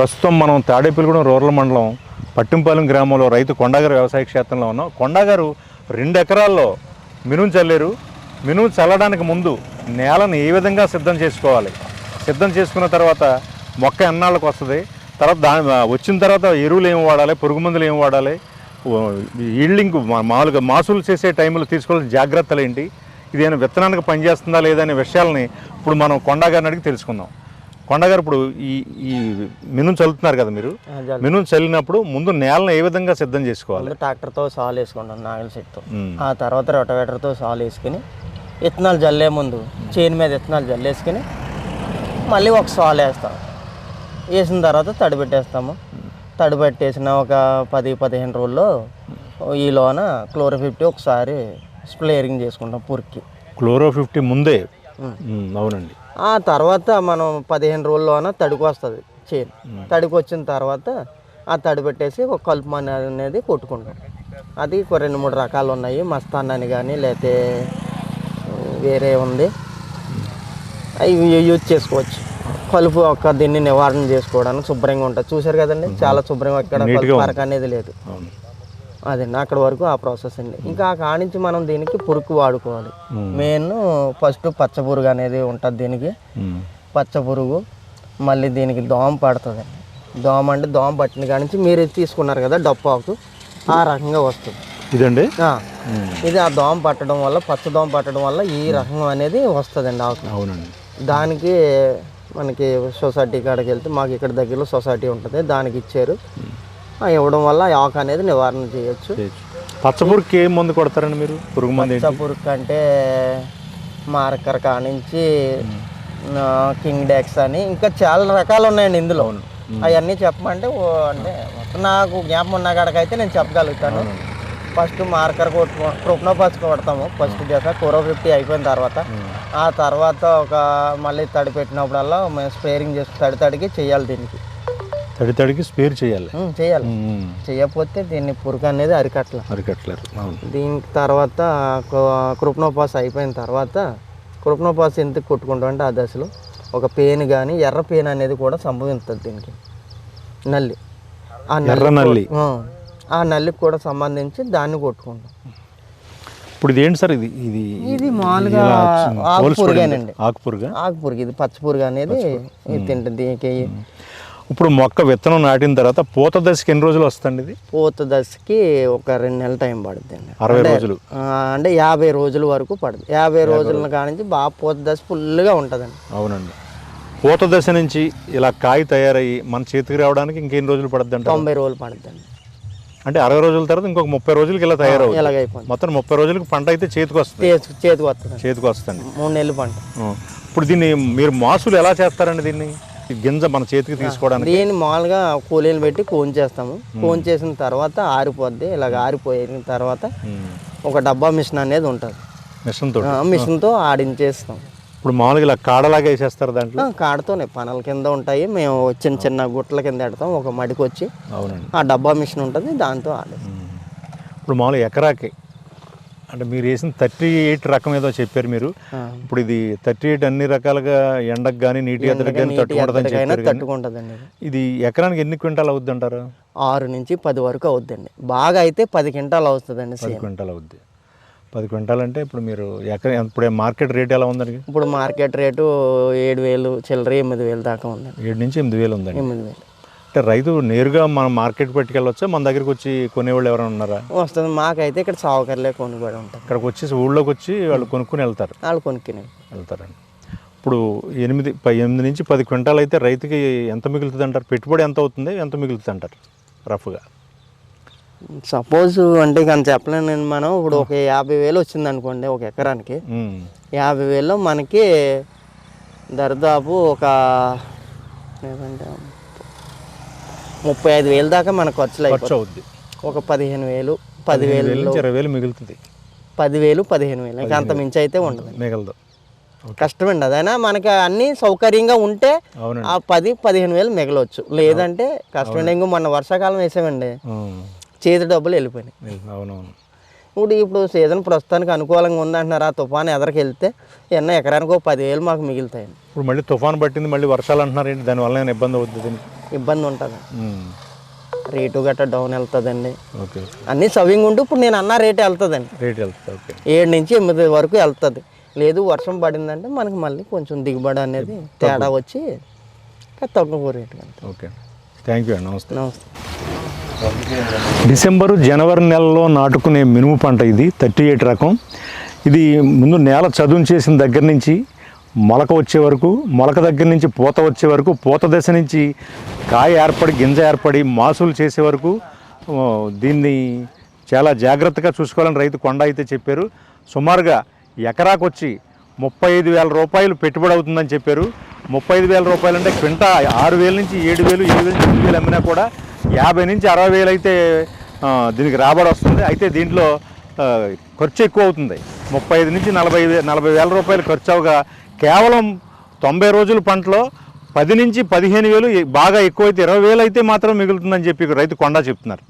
ప్రస్తుతం మనం తాడేపల్లిగూడెం రూరల్ మండలం పట్టింపాలెం గ్రామంలో రైతు కొండగారు వ్యవసాయ క్షేత్రంలో ఉన్నాం. కొండగారు రెండు ఎకరాల్లో మినుము చల్లారు. మినుము చల్లడానికి ముందు నేలను ఏ విధంగా సిద్ధం చేసుకోవాలి? సిద్ధం చేసుకున్న తర్వాత మొక్క ఎన్నాళ్ళకు వస్తుంది? తర్వాత దాని వచ్చిన తర్వాత ఎరువులు ఏమి వాడాలి? పురుగు మందులు ఏమి వాడాలి? ఈల్డింగ్ మామూలుగా మాసులు చేసే టైంలో తీసుకోవాల్సిన జాగ్రత్తలు ఏంటి? ఇదేమైనా విత్తనానికి పనిచేస్తుందా లేదా అనే విషయాలని ఇప్పుడు మనం కొండగారిని అడిగి తెలుసుకుందాం. కొండగారు ఇప్పుడు ఈ ఈ మినుము చల్లుతున్నారు కదా మీరు? మినుము చల్లినప్పుడు ముందు నేలను ఏ విధంగా సిద్ధం చేసుకోవాలి? ట్రాక్టర్తో సాల్ వేసుకుంటాం నాగల సెట్తో. ఆ తర్వాత రొటవేటర్తో సాల్ వేసుకుని విత్తనాలు జల్లే ముందు చేను మీద విత్తనాలు జల్లేసుకుని మళ్ళీ ఒక సాల్ వేస్తాం. వేసిన తర్వాత తడి పెట్టేస్తాము. తడి పెట్టేసిన ఒక పది పదిహేను రోజుల్లో ఈలోన క్లోరో ఫిఫ్టీ ఒకసారి స్ప్లేరింగ్ చేసుకుంటాం పురికి. క్లోరో ఫిఫ్టీ ముందే అవునండి. ఆ తర్వాత మనం పదిహేను రోజుల్లోన తడికి వస్తుంది చేను తడికి వచ్చిన తర్వాత ఆ తడి పెట్టేసి ఒక కలుపు మని అనేది కొట్టుకుంటాం. అది ఒక రెండు మూడు రకాలు ఉన్నాయి. మస్తాన్ అని కానీ లేకపోతే వేరే ఉంది. అవి యూజ్ చేసుకోవచ్చు. కలుపు ఒక్క దీన్ని నివారణ చేసుకోవడానికి శుభ్రంగా ఉంటుంది. చూశారు కదండి? చాలా శుభ్రంగా ఇక్కడ కలుపు పరక అనేది లేదు. అదండి అక్కడ వరకు ఆ ప్రాసెస్ అండి. ఇంకా ఆ కానించి మనం దీనికి పురుగు వాడుకోవాలి. మెయిన్ ఫస్ట్ పచ్చ పురుగు అనేది ఉంటుంది దీనికి. పచ్చ పురుగు మళ్ళీ దీనికి దోమ పడుతుంది. దోమ అంటే దోమ పట్టిన కానించి మీరు తీసుకున్నారు కదా డప్పాకు ఆ రకంగా వస్తుంది. ఇదండి? ఇది ఆ దోమ పట్టడం వల్ల పచ్చ దోమ పట్టడం వల్ల ఈ రకం అనేది వస్తుందండి ఆకు. అవునండి. దానికి మనకి సొసైటీ కాడికి వెళ్తే మాకు ఇక్కడ దగ్గరలో సొసైటీ ఉంటుంది దానికి ఇచ్చారు. ఇవ్వడం వల్ల ఆకు అనేది నివారణ చేయొచ్చు. పచ్చపురుగుకి ఏం మందు కొడతారండి మీరు? పురుగు మందు పురుగు అంటే మార్కర్ కానించి కింగ్ డెక్స్ అని ఇంకా చాలా రకాలు ఉన్నాయండి ఇందులో. అవన్నీ చెప్పమంటే అంటే నాకు జ్ఞాపకం ఉన్న కాడకైతే నేను చెప్పగలుగుతాను. ఫస్ట్ మార్కర్ కొట్టు క్రోప్నోపాస్ కొడతాము. ఫస్ట్ దశ కూర ఫిఫ్టీ అయిపోయిన తర్వాత. ఆ తర్వాత ఒక మళ్ళీ తడి పెట్టినప్పుడల్లా మేము స్పేరింగ్ చేసి తడి తడికి చేయాలి దీనికి. తడి తడికి స్పేర్ చేయాలి. చేయాలి. చేయకపోతే దీన్ని పురుగు అనేది అరికట్ల అరికట్టలేరు. అవును. దీనికి తర్వాత కృప్నోపాస్ అయిపోయిన తర్వాత కృప్నోపాస్ ఎంత కొట్టుకుంటాం అంటే ఆ దశలో ఒక పెయిన్ కానీ ఎర్ర పెయిన్ అనేది కూడా సంభవిస్తుంది దీనికి. నల్లి. ఆ నల్లి ఆ, నల్లికి కూడా సంబంధించి దాన్ని కొట్టుకుంటాం. ఇప్పుడు ఇది ఏంటి సార్ ఇది? ఇది ఇది మామూలుగా ఇలా వచ్చింది. ఆకు హోల్స్ పడింది. పురుగేనండి ఆకుపురుగా. ఆకు పురుగు ఇది పచ్చ పురుగు అనేది తింటుంది దీనికి. ఇప్పుడు మొక్క విత్తనం నాటిన తర్వాత పూత దశకి ఎన్ని రోజులు వస్తుంది ఇది? పూత దశకి ఒక రెండు నెలల టైం పడుతుంది అండి అరవై రోజులు. అంటే యాభై రోజుల వరకు పడుతుంది యాభై రోజుల. కానించి బాగా పూత దశ ఫుల్గా ఉంటుందండి. అవునండి. పూత దశ నుంచి ఇలా కాయ తయారయ్యి మన చేతికి రావడానికి ఇంకెన్ని రోజులు పడుద్ది అంట తొంభై రోజులు పడుతుందండి అంటే అరవై రోజుల తర్వాత ఇంకొక ముప్పై రోజులకి ఇలా తయారవుతుంది మొత్తం ముప్పై రోజులకి పంట అయితే చేతికి వస్తుంది. చేతికి వస్తుందండి చేతికి వస్తుంది. మూడు నెలలు పంట. ఇప్పుడు దీన్ని మీరు మాసులు ఎలా చేస్తారండి దీన్ని? గింజ మన చేతికి తీసుకోవడానికి? దీన్ని మామూలుగా కూలీలు పెట్టి కోన్ చేస్తాము. కోన్ చేసిన తర్వాత ఆరిపోద్ది. ఇలాగ ఆరిపోయిన తర్వాత. ఒక డబ్బా మిషన్ అనేది ఉంటుంది. మిషన్ తోటి ఆ. మిషన్తో ఆడించేస్తాం. ఇప్పుడు మామూలుగా ఇలా కాడలాగా వేసేస్తారు దాంట్లో? కాడతోనే పనల కింద ఉంటాయి. మేము చిన్న చిన్న గుట్టల కింద పెడతాం ఒక మడికి వచ్చి ఆ డబ్బా మిషన్ ఉంటుంది. దాంతో ఆడేస్తాం. ఇప్పుడు మామూలుగా ఎకరాకి అంటే మీరు వేసిన థర్టీ ఎయిట్ రకం ఏదో చెప్పారు మీరు. ఇప్పుడు ఇది థర్టీ ఎయిట్ అన్ని రకాలుగా ఎండకు కానీ నీటి ఎద్దడికి కానీ తట్టుకుంటుందని చెప్పారు తట్టుకుంటుందండి. ఇది. ఎకరానికి ఎన్ని క్వింటాలు అవుద్ది అంటారు? ఆరు నుంచి పది వరకు అవుద్దండి. బాగా అయితే పది క్వింటాలు అవుతుందండి పది క్వింటాలు అవుద్ది. పది క్వింటాలు అంటే ఇప్పుడు మీరు ఎకర ఇప్పుడు మార్కెట్ రేట్ ఎలా ఉందండి? ఇప్పుడు మార్కెట్ రేటు ఏడు వేలు చిల్లర ఎనిమిది వేలు దాకా ఉందండి. ఏడు నుంచి ఎనిమిది వేలు ఉందండి. ఎనిమిది వేలు. అంటే రైతు నేరుగా మనం మార్కెట్ పట్టుకెళ్ళొచ్చా? మన దగ్గరికి వచ్చి కొనేవాళ్ళు ఎవరైనా ఉన్నారా? వస్తుంది. మాకైతే ఇక్కడ సావుకర్లే కొనుగోడు ఉంటుంది ఇక్కడికి వచ్చి ఊళ్ళోకి వచ్చి వాళ్ళు కొనుక్కుని వెళ్తారు. వాళ్ళు కొనుక్కునే వెళ్తారండి. ఇప్పుడు ఎనిమిది ప- ఎనిమిది నుంచి పది క్వింటాలు అయితే రైతుకి ఎంత మిగులుతుంది అంటారు పెట్టుబడి ఎంత అవుతుంది? ఎంత మిగులుతుంది అంటారు రఫ్గా. సపోజ్ అంటే కానీ చెప్పలేను నేను మనం. ఇప్పుడు ఒక యాభై వేలు వచ్చింది అనుకోండి ఒక ఎకరానికి. యాభై వేలు మనకి దరిదాపు ఒక ఏదంటే ముప్పై ఐదు వేలు దాకా మన ఖర్చులు ఖర్చు అవుద్ది ఒక పదిహేను వేలు పదివేలు ఇరవై వేలు మిగులుతుంది. పదివేలు పదిహేను వేలు ఇంకా అంత మించి అయితే ఉండదు. మిగలదు. కష్టమండి అదైనా మనకి అన్ని సౌకర్యంగా ఉంటే ఆ పది పదిహేను వేలు మిగలవచ్చు. లేదంటే కష్టమండి ఇంకో మొన్న వర్షాకాలం వేసామండి. చేతి డబ్బులు వెళ్ళిపోయినాయి. అవునవును. ఇప్పుడు ఇప్పుడు సీజన్ ప్రస్తుతానికి అనుకూలంగా ఉందంటున్నారు. ఆ తుఫాన్ ఎదరికి వెళ్తే ఎన్న ఎకరానికి ఒక పదివేలు మాకు మిగులుతాయండి. ఇప్పుడు మళ్ళీ తుఫాన్ పట్టింది మళ్ళీ వర్షాలు అంటున్నారు ఏంటి? దానివల్ల ఏమైనా ఇబ్బంది అవుతుంది ఇబ్బంది ఉంటుంది. రేటు గట్రా డౌన్ వెళ్తుందండి. ఓకే. అన్నీ సవింగ్ ఉంటూ ఇప్పుడు నేను అన్న రేటు వెళ్తుందండి. రేట్ వెళ్తుంది ఓకే. ఏడు నుంచి ఎనిమిది వరకు వెళ్తుంది. లేదు వర్షం పడిందంటే మనకి మళ్ళీ కొంచెం దిగుబడి అనేది తేడా వచ్చి తక్కువ రేటు ఓకే. థ్యాంక్ యూ అండి. నమస్తే. నమస్తే. డిసెంబరు జనవరి నెలలో నాటుకునే మినుము పంట ఇది థర్టీ ఎయిట్ రకం. ఇది ముందు నేల చదును చేసిన దగ్గర నుంచి మొలక వచ్చే వరకు మొలక దగ్గర నుంచి పూత వచ్చే వరకు పూత దశ నుంచి కాయ ఏర్పడి గింజ ఏర్పడి మాసులు చేసే వరకు దీన్ని చాలా జాగ్రత్తగా చూసుకోవాలని రైతు కొండ అయితే చెప్పారు. సుమారుగా ఎకరాకు వచ్చి ముప్పై ఐదు వేల రూపాయలు పెట్టుబడి అవుతుందని చెప్పారు. ముప్పై ఐదు వేల రూపాయలు అంటే క్వింటా ఆరు వేల నుంచి ఏడు వేలు ఏడు వేలు ఎనిమిది వేలు అమ్మినా కూడా యాభై నుంచి అరవై వేలు అయితే దీనికి రాబడి వస్తుంది. అయితే దీంట్లో ఖర్చు ఎక్కువ అవుతుంది. ముప్పై ఐదు నుంచి నలభై నలభై వేల రూపాయలు ఖర్చు అవగా కేవలం తొంభై రోజుల పంటలో పది నుంచి పదిహేను వేలు బాగా ఎక్కువైతే ఇరవై వేలు అయితే మాత్రం మిగులుతుందని చెప్పి రైతు కొండా చెప్తున్నారు.